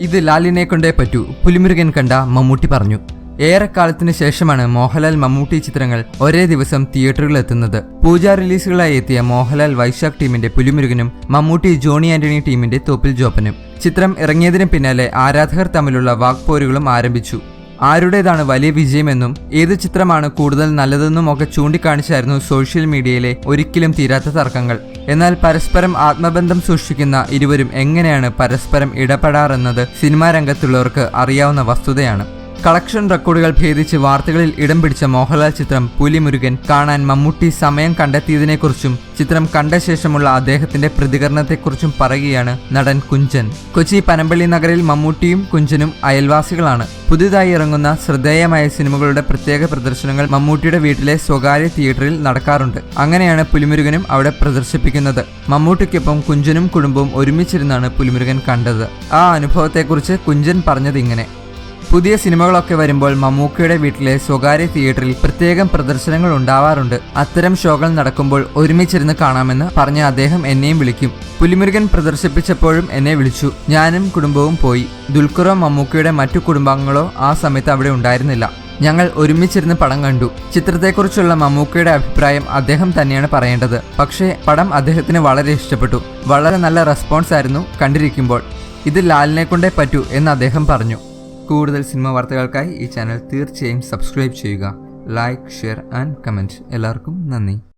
ഇത് ലാലിനെ കൊണ്ടേ പറ്റൂ. പുലിമുരുകൻ കണ്ട മമ്മൂട്ടി പറഞ്ഞു. ഏറെക്കാലത്തിന് ശേഷമാണ് മോഹൻലാൽ മമ്മൂട്ടി ചിത്രങ്ങൾ ഒരേ ദിവസം തിയേറ്ററുകളിൽ എത്തുന്നത്. പൂജ റിലീസുകളായി എത്തിയ മോഹൻലാൽ വൈശാഖ് ടീമിന്റെ പുലിമുരുകനും മമ്മൂട്ടി ജോണി ആന്റണി ടീമിന്റെ തോപ്പിൽ ജോപ്പനും. ചിത്രം ഇറങ്ങിയതിന് പിന്നാലെ ആരാധകർ തമ്മിലുള്ള വാക്പോരുകളും ആരംഭിച്ചു. ആരുടേതാണ് വലിയ വിജയമെന്നും ഏത് ചിത്രമാണ് കൂടുതൽ നല്ലതെന്നും ഒക്കെ ചൂണ്ടിക്കാണിച്ചായിരുന്നു സോഷ്യൽ മീഡിയയിലെ ഒരിക്കലും തീരാത്ത തർക്കങ്ങൾ. എന്നാൽ പരസ്പരം ആത്മബന്ധം സൂക്ഷിക്കുന്ന ഇരുവരും എങ്ങനെയാണ് പരസ്പരം ഇടപെടാറെന്നത് സിനിമാ രംഗത്തുള്ളവർക്ക് അറിയാവുന്ന വസ്തുതയാണ്. കളക്ഷൻ റെക്കോർഡുകൾ ഭേദിച്ച് വാർത്തകളിൽ ഇടം പിടിച്ച മോഹൻലാൽ ചിത്രം പുലിമുരുകൻ കാണാൻ മമ്മൂട്ടി സമയം കണ്ടെത്തിയതിനെക്കുറിച്ചും ചിത്രം കണ്ട ശേഷമുള്ള അദ്ദേഹത്തിന്റെ പ്രതികരണത്തെക്കുറിച്ചും പറയുകയാണ് നടൻ കുഞ്ചൻ. കൊച്ചി പനമ്പള്ളി നഗറിൽ മമ്മൂട്ടിയും കുഞ്ചനും അയൽവാസികളാണ്. പുതുതായി ഇറങ്ങുന്ന ശ്രദ്ധേയമായ സിനിമകളുടെ പ്രത്യേക പ്രദർശനങ്ങൾ മമ്മൂട്ടിയുടെ വീട്ടിലെ സ്വകാര്യ തിയേറ്ററിൽ നടക്കാറുണ്ട്. അങ്ങനെയാണ് പുലിമുരുകനും അവിടെ പ്രദർശിപ്പിക്കുന്നത്. മമ്മൂട്ടിക്കൊപ്പം കുഞ്ചനും കുടുംബവും ഒരുമിച്ചിരുന്നാണ് പുലിമുരുകൻ കണ്ടത്. ആ അനുഭവത്തെക്കുറിച്ച് കുഞ്ചൻ പറഞ്ഞത് ഇങ്ങനെ പുതിയ സിനിമകളൊക്കെ വരുമ്പോൾ മമ്മൂക്കയുടെ വീട്ടിലെ സ്വകാര്യ തിയേറ്ററിൽ പ്രത്യേകം പ്രദർശനങ്ങൾ ഉണ്ടാവാറുണ്ട്. അത്തരം ഷോകൾ നടക്കുമ്പോൾ ഒരുമിച്ചിരുന്ന് കാണാമെന്ന് പറഞ്ഞ അദ്ദേഹം എന്നെയും വിളിക്കും. പുലിമുരുകൻ പ്രദർശിപ്പിച്ചപ്പോഴും എന്നെ വിളിച്ചു. ഞാനും കുടുംബവും പോയി. ദുൽഖറോ മമ്മൂക്കയുടെ മറ്റു കുടുംബാംഗങ്ങളോ ആ സമയത്ത് അവിടെ ഉണ്ടായിരുന്നില്ല. ഞങ്ങൾ ഒരുമിച്ചിരുന്ന് പടം കണ്ടു. ചിത്രത്തെക്കുറിച്ചുള്ള മമ്മൂക്കയുടെ അഭിപ്രായം അദ്ദേഹം തന്നെയാണ് പറയേണ്ടത്. പക്ഷേ പടം അദ്ദേഹത്തിന് വളരെ ഇഷ്ടപ്പെട്ടു. വളരെ നല്ല റെസ്പോൺസ് ആയിരുന്നു കണ്ടിരിക്കുമ്പോൾ. ഇത് ലാലിനെ കൊണ്ടേ പറ്റൂ എന്ന് അദ്ദേഹം പറഞ്ഞു. കൂടുതൽ സിനിമ വാർത്തകൾക്കായി ഈ ചാനൽ തീർച്ചയായും സബ്സ്ക്രൈബ് ചെയ്യുക. Like share and comment. എല്ലാവർക്കും നന്ദി.